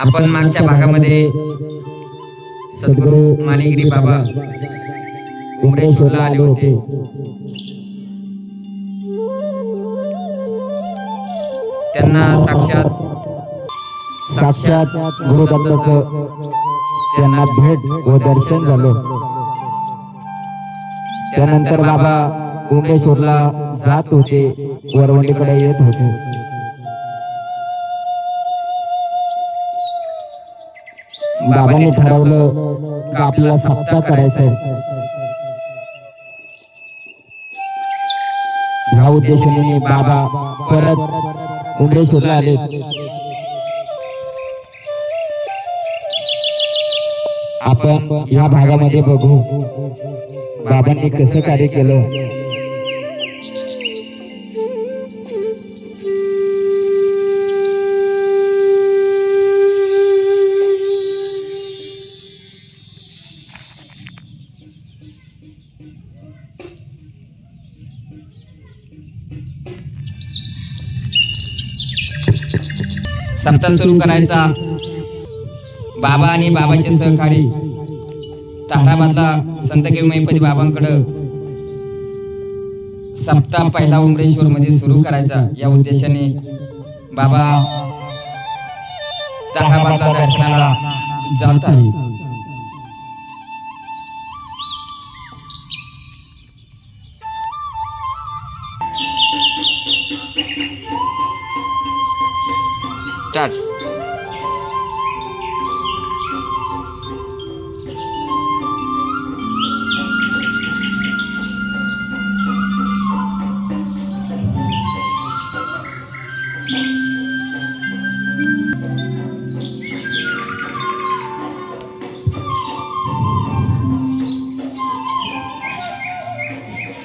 आपण मागच्या भागामध्ये सद्गुरू मानेगिरी बाबा उमरेश्वरला आले होते. त्यांना साक्षात साक्षात गुरुदत्ताचं त्यांना भेट व दर्शन झालं. त्यानंतर बाबा उमेश्वरला जात होते वरवंडीकडे येत होते. बाबांनी ठरवलं का आपल्याला सप्ताह करायचा आहे ह्या उद्देशाने बाबा परत उमेश्वरला आले आपण या भागामध्ये बघू बाबांनी कसं कार्य केलं. सप्ताह सुरू करायचा. बाबा आणि बाबाचे सहकारी ताहराबादला संत केवी महिपती बाबांकडं सप्ताह पहिला उमरेश्वर मध्ये सुरू करायचा या उद्देशाने. बाबा ताहराबादला दर्शनाला जात आहे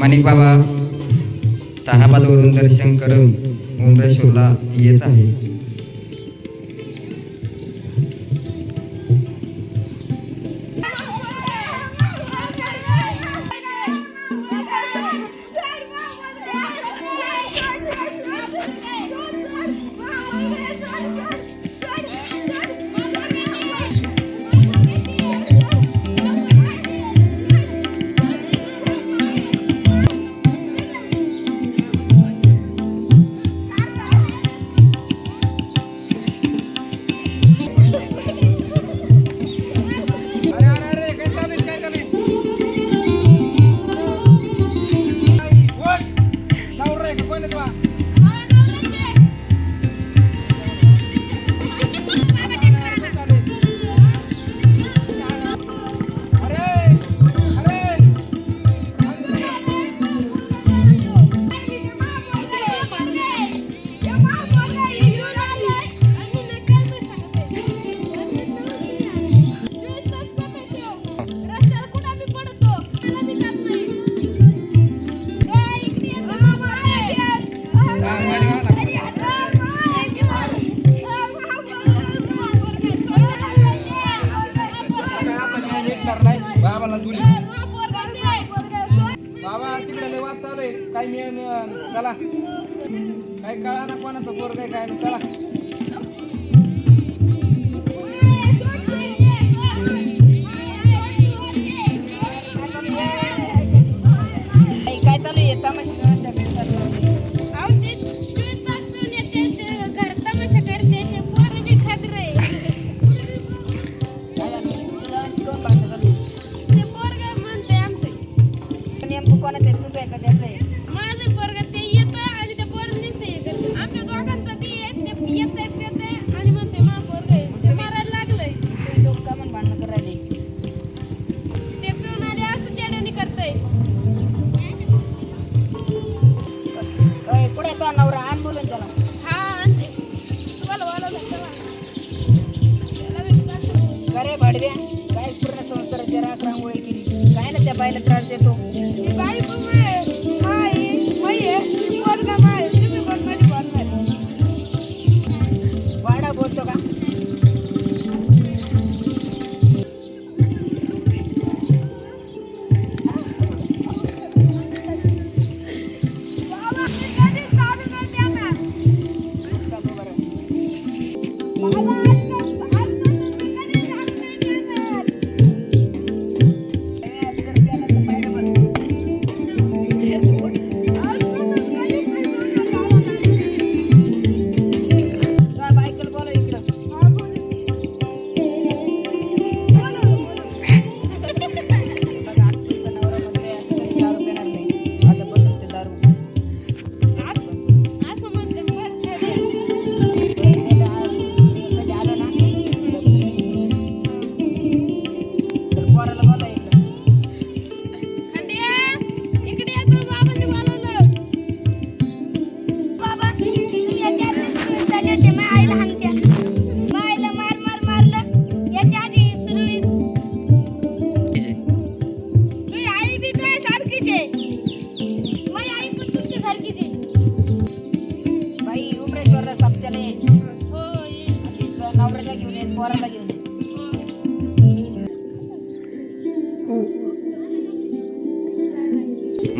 माणिक बाबा ताराबादवरून दर्शन करून उमरेश्वरला येत आहे. चालू आहे. काय मिळून चला. काय कळा ना कोणाचं पोर काय काय चला. लहान भाडव्या काय पूर्ण संसाराच्या राख रांगोळी केली काय ना त्या बायला त्रास देतो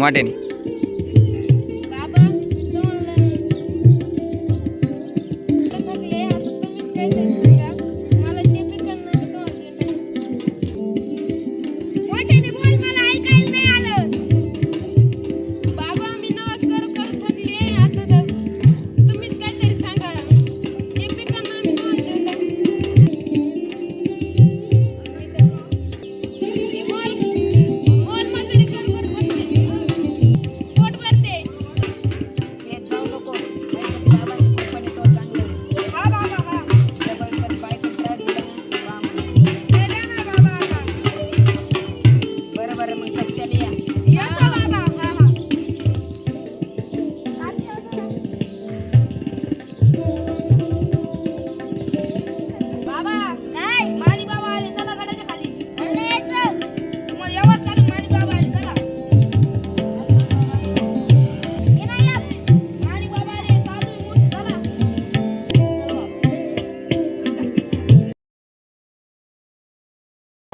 માટેની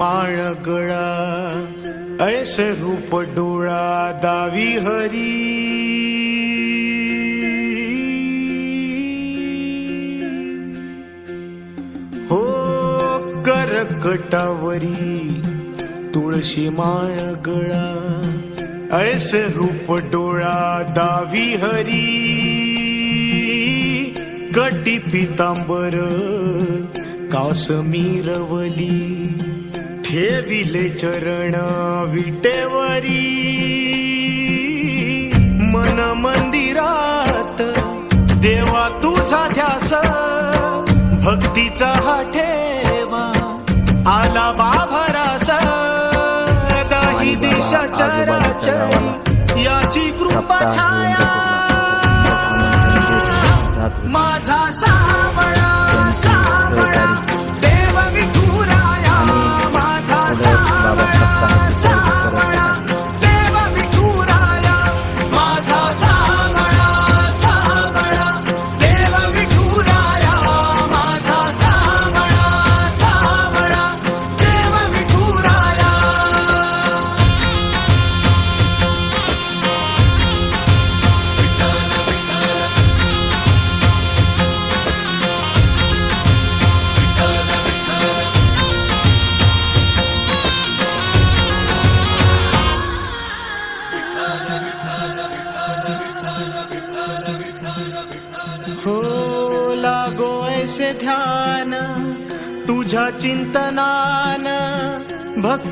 माळगळा ऐसे रूप डोळा दावी हरी. हो करकटावरी तुळशी माळगळा ऐसे रूप डोळा दावी हरी. कटी पितांबर कास मिरवली ठेविले चरण विटेवरी. मन मंदिरात देवा तुझा ध्यास भक्तीचा हा ठेवा. आला बाभरास दाही दिशा चराचरी याची कृपा छाया. चिंतनान भक्